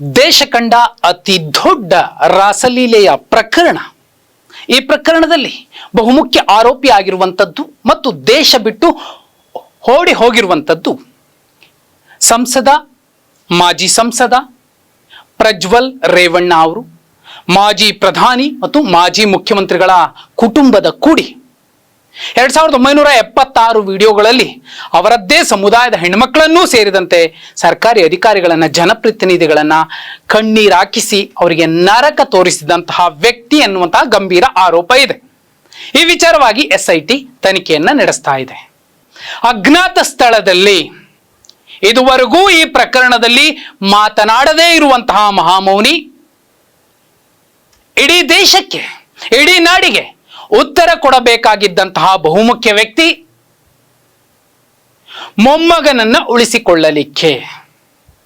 ದೇಶ ಕಂಡ ಅತಿ ದೊಡ್ಡ ರಾಸಲೀಲೆಯ ಪ್ರಕರಣ. ಈ ಪ್ರಕರಣದಲ್ಲಿ ಬಹುಮುಖ್ಯ ಆರೋಪಿ ಆಗಿರುವಂಥದ್ದು ಮತ್ತು ದೇಶ ಬಿಟ್ಟು ಓಡಿ ಹೋಗಿರುವಂಥದ್ದು ಸಂಸದ, ಮಾಜಿ ಸಂಸದ ಪ್ರಜ್ವಲ್ ರೇವಣ್ಣ ಅವರು, ಮಾಜಿ ಪ್ರಧಾನಿ ಮತ್ತು ಮಾಜಿ ಮುಖ್ಯಮಂತ್ರಿಗಳ ಕುಟುಂಬದ ಕೂಡಿ ಎರಡ್ ಸಾವಿರದ ಒಂಬೈನೂರ ಎಪ್ಪತ್ತಾರು ವಿಡಿಯೋಗಳಲ್ಲಿ ಅವರದ್ದೇ ಸಮುದಾಯದ ಹೆಣ್ಮಕ್ಳನ್ನೂ ಸೇರಿದಂತೆ ಸರ್ಕಾರಿ ಅಧಿಕಾರಿಗಳನ್ನ, ಜನಪ್ರತಿನಿಧಿಗಳನ್ನ ಕಣ್ಣೀರಾಕಿಸಿ ಅವರಿಗೆ ನರಕ ತೋರಿಸಿದಂತಹ ವ್ಯಕ್ತಿ ಎನ್ನುವಂತಹ ಗಂಭೀರ ಆರೋಪ ಇದೆ. ಈ ವಿಚಾರವಾಗಿ ಎಸ್ ಐ ಟಿ ತನಿಖೆಯನ್ನ ನಡೆಸ್ತಾ ಇದೆ. ಅಜ್ಞಾತ ಸ್ಥಳದಲ್ಲಿ ಇದುವರೆಗೂ ಈ ಪ್ರಕರಣದಲ್ಲಿ ಮಾತನಾಡದೇ ಇರುವಂತಹ ಮಹಾಮೌನಿ ಇಡೀ ದೇಶಕ್ಕೆ, ಇಡೀ ನಾಡಿಗೆ ಉತ್ತರ ಕೊಡಬೇಕಾಗಿದ್ದಂತಹ ಬಹುಮುಖ್ಯ ವ್ಯಕ್ತಿ ಮೊಮ್ಮಗನನ್ನ ಉಳಿಸಿಕೊಳ್ಳಲಿಕ್ಕೆ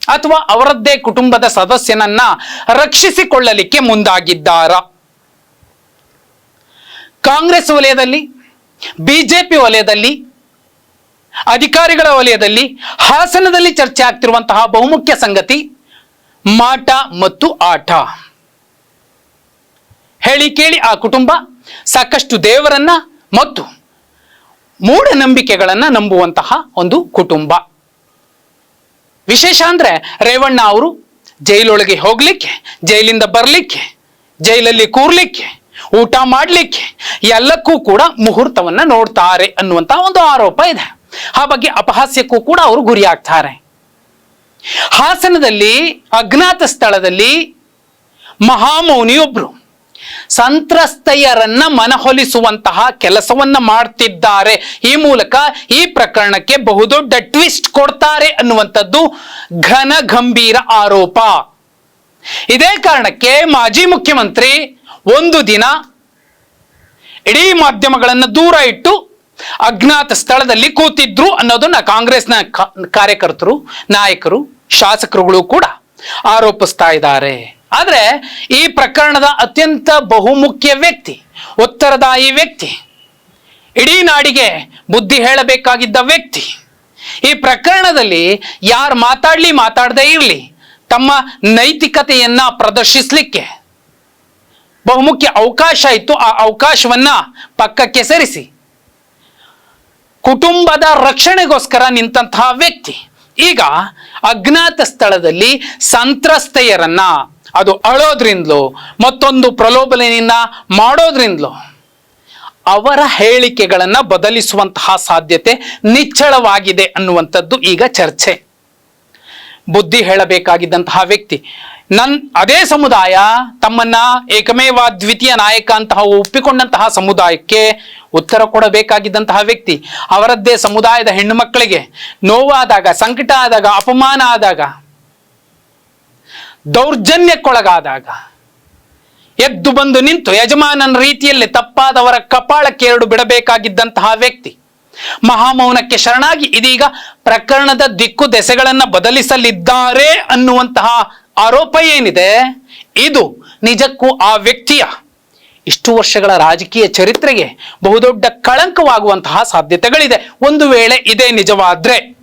ಅಥವಾ ಅವರದ್ದೇ ಕುಟುಂಬದ ಸದಸ್ಯನನ್ನ ರಕ್ಷಿಸಿಕೊಳ್ಳಲಿಕ್ಕೆ ಮುಂದಾಗಿದ್ದಾರ? ಕಾಂಗ್ರೆಸ್ ವಲಯದಲ್ಲಿ, ಬಿಜೆಪಿ ವಲಯದಲ್ಲಿ, ಅಧಿಕಾರಿಗಳ ವಲಯದಲ್ಲಿ ಹಾಸನದಲ್ಲಿ ಚರ್ಚೆ ಆಗ್ತಿರುವಂತಹ ಬಹುಮುಖ್ಯ ಸಂಗತಿ ಮಾಟ ಮತ್ತು ಆಟ. ಹೇಳಿ ಕೇಳಿ ಆ ಕುಟುಂಬ ಸಾಕಷ್ಟು ದೇವರನ್ನ ಮತ್ತು ಮೂಢನಂಬಿಕೆಗಳನ್ನ ನಂಬುವಂತಹ ಒಂದು ಕುಟುಂಬ. ವಿಶೇಷ ಅಂದ್ರೆ ರೇವಣ್ಣ ಅವರು ಜೈಲೊಳಗೆ ಹೋಗ್ಲಿಕ್ಕೆ, ಜೈಲಿಂದ ಬರ್ಲಿಕ್ಕೆ, ಜೈಲಲ್ಲಿ ಕೂರ್ಲಿಕ್ಕೆ, ಊಟ ಮಾಡಲಿಕ್ಕೆ ಎಲ್ಲಕ್ಕೂ ಕೂಡ ಮುಹೂರ್ತವನ್ನ ನೋಡ್ತಾರೆ ಅನ್ನುವಂತಹ ಒಂದು ಆರೋಪ ಇದೆ. ಆ ಬಗ್ಗೆ ಅಪಹಾಸ್ಯಕ್ಕೂ ಕೂಡ ಅವರು ಗುರಿಯಾಗ್ತಾರೆ ಹಾಸನದಲ್ಲಿ, ಅಜ್ಞಾತ ಸ್ಥಳದಲ್ಲಿ ಮಹಾಮೌನಿಯೊಬ್ರು ಸಂತ್ರಸ್ತೆಯರನ್ನ ಮನಹೊಲಿಸುವಂತಹ ಕೆಲಸವನ್ನ ಮಾಡ್ತಿದ್ದಾರೆ. ಈ ಮೂಲಕ ಈ ಪ್ರಕರಣಕ್ಕೆ ಬಹುದೊಡ್ಡ ಟ್ವಿಸ್ಟ್ ಕೊಡ್ತಾರೆ ಅನ್ನುವಂಥದ್ದು ಘನ ಗಂಭೀರ ಆರೋಪ. ಇದೇ ಕಾರಣಕ್ಕೆ ಮಾಜಿ ಮುಖ್ಯಮಂತ್ರಿ ಒಂದು ದಿನ ಇಡೀ ಮಾಧ್ಯಮಗಳನ್ನು ದೂರ ಇಟ್ಟು ಅಜ್ಞಾತ ಸ್ಥಳದಲ್ಲಿ ಕೂತಿದ್ರು ಅನ್ನೋದನ್ನ ಕಾಂಗ್ರೆಸ್ನ ಕಾರ್ಯಕರ್ತರು, ನಾಯಕರು, ಶಾಸಕರುಗಳು ಕೂಡ ಆರೋಪಿಸ್ತಾ ಇದ್ದಾರೆ. ಆದ್ರೆ ಈ ಪ್ರಕರಣದ ಅತ್ಯಂತ ಬಹುಮುಖ್ಯ ವ್ಯಕ್ತಿ, ಉತ್ತರದಾಯಿ ವ್ಯಕ್ತಿ, ಇಡೀ ನಾಡಿಗೆ ಬುದ್ಧಿ ಹೇಳಬೇಕಾಗಿದ್ದ ವ್ಯಕ್ತಿ, ಈ ಪ್ರಕರಣದಲ್ಲಿ ಯಾರು ಮಾತಾಡ್ಲಿ ಮಾತಾಡದೇ ಇರಲಿ, ತಮ್ಮ ನೈತಿಕತೆಯನ್ನ ಪ್ರದರ್ಶಿಸಲಿಕ್ಕೆ ಬಹುಮುಖ್ಯ ಅವಕಾಶ ಇತ್ತು, ಆ ಅವಕಾಶವನ್ನ ಪಕ್ಕಕ್ಕೆ ಸರಿಸಿ. ಕುಟುಂಬದ ರಕ್ಷಣೆಗೋಸ್ಕರ ನಿಂತಹ ವ್ಯಕ್ತಿ, ಈಗ ಅಜ್ಞಾತ ಸ್ಥಳದಲ್ಲಿ ಸಂತ್ರಸ್ತೆಯರನ್ನ ಅದು ಅಳೋದ್ರಿಂದಲೋ, ಮತ್ತೊಂದು ಪ್ರಲೋಭನೆಯನ್ನ ಮಾಡೋದ್ರಿಂದಲೋ, ಅವರ ಹೇಳಿಕೆಗಳನ್ನು ಬದಲಿಸುವಂತಹ ಸಾಧ್ಯತೆ ನಿಚ್ಚಳವಾಗಿದೆ ಅನ್ನುವಂಥದ್ದು ಈಗ ಚರ್ಚೆ. ಬುದ್ಧಿ ಹೇಳಬೇಕಾಗಿದ್ದಂತಹ ವ್ಯಕ್ತಿ, ನನ್ ಅದೇ ಸಮುದಾಯ ತಮ್ಮನ್ನ ಏಕಮೇವ ದ್ವಿತೀಯ ನಾಯಕ ಅಂತಹ ಒಪ್ಪಿಕೊಂಡಂತಹ ಸಮುದಾಯಕ್ಕೆ ಉತ್ತರ ಕೊಡಬೇಕಾಗಿದ್ದಂತಹ ವ್ಯಕ್ತಿ, ಅವರದ್ದೇ ಸಮುದಾಯದ ಹೆಣ್ಣು ಮಕ್ಕಳಿಗೆ ನೋವಾದಾಗ, ಸಂಕಟ ಆದಾಗ, ಅಪಮಾನ ಆದಾಗ ದೌರ್ಜನ್ಯಕ್ಕೊಳಗಾದಾಗ, ಎದ್ದು ಬಂದು ನಿಂತು ಯಜಮಾನನ ರೀತಿಯಲ್ಲಿ ತಪ್ಪಾದವರ ಕಪಾಳಕ್ಕೆ ಎರಡು ಬಿಡಬೇಕಾಗಿದ್ದಂತಹ ವ್ಯಕ್ತಿ, ಮಹಾಮೌನಕ್ಕೆ ಶರಣಾಗಿ ಇದೀಗ ಪ್ರಕರಣದ ದಿಕ್ಕು ದೆಸೆಗಳನ್ನು ಬದಲಿಸಲಿದ್ದಾರೆ ಅನ್ನುವಂತಹ ಆರೋಪ ಏನಿದೆ, ಇದು ನಿಜಕ್ಕೂ ಆ ವ್ಯಕ್ತಿಯ ಇಷ್ಟು ವರ್ಷಗಳ ರಾಜಕೀಯ ಚರಿತ್ರೆಗೆ ಬಹುದೊಡ್ಡ ಕಳಂಕವಾಗುವಂತಹ ಸಾಧ್ಯತೆಗಳಿದೆ. ಒಂದು ವೇಳೆ ಇದೇ ನಿಜವಾದ್ರೆ